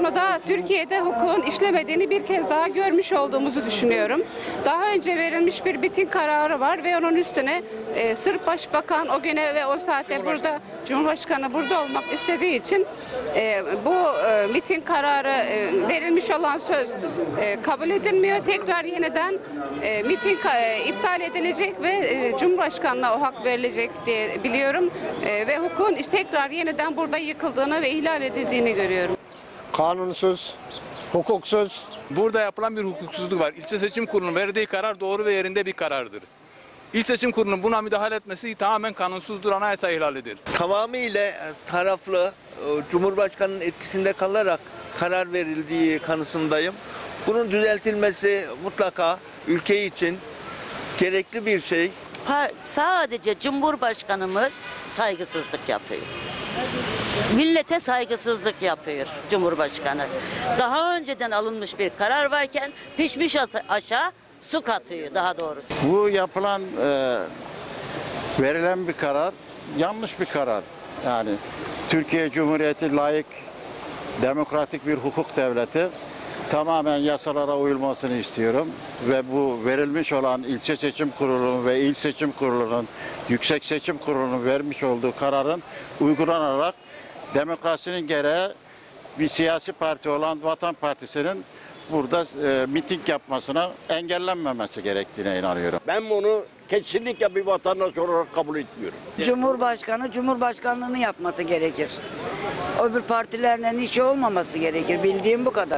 konuda Türkiye'de hukukun işlemediğini bir kez daha görmüş olduğumuzu düşünüyorum. Daha önce verilmiş bir bitim kararı var ve onun üstüne e, Sırp Başbakan o güne ve o saatte burada Cumhurbaşkanı burada olmak istediği için e, bu e, miting kararı e, verilmiş olan söz e, kabul edilmiyor. Tekrar yeniden e, miting e, iptal edilecek ve e, Cumhurbaşkanına o hak verilecek diye biliyorum. E, ve hukukun tekrar yeniden burada yıkıldığını ve ihlal edildiğini görüyorum. Kanunsuz, hukuksuz, Burada yapılan bir hukuksuzluk var. İlçe Seçim Kurulu'nun verdiği karar doğru ve yerinde bir karardır. İl Seçim Kurulu'nun buna müdahale etmesi tamamen kanunsuzdur, anayasa ihlalidir. tamamıyla e, taraflı e, Cumhurbaşkanı'nın etkisinde kalarak karar verildiği kanısındayım. Bunun düzeltilmesi mutlaka ülke için gerekli bir şey. Sadece Cumhurbaşkanımız saygısızlık yapıyor. Millete saygısızlık yapıyor Cumhurbaşkanı. Daha önceden alınmış bir karar varken pişmiş aşağı su katıyor daha doğrusu. Bu yapılan e, verilen bir karar yanlış bir karar. Yani Türkiye Cumhuriyeti layık demokratik bir hukuk devleti tamamen yasalara uyulmasını istiyorum ve bu verilmiş olan ilçe seçim kurulu ve il seçim kurulunun yüksek seçim kurulunun vermiş olduğu kararın uygulanarak demokrasinin gereği bir siyasi parti olan Vatan Partisi'nin burada e, miting yapmasına engellenmemesi gerektiğine inanıyorum. Ben bunu kesinlikle bir vatandaş olarak kabul etmiyorum. Cumhurbaşkanı Cumhurbaşkanlığını yapması gerekir. Öbür partilerle işi olmaması gerekir. Bildiğim bu kadar.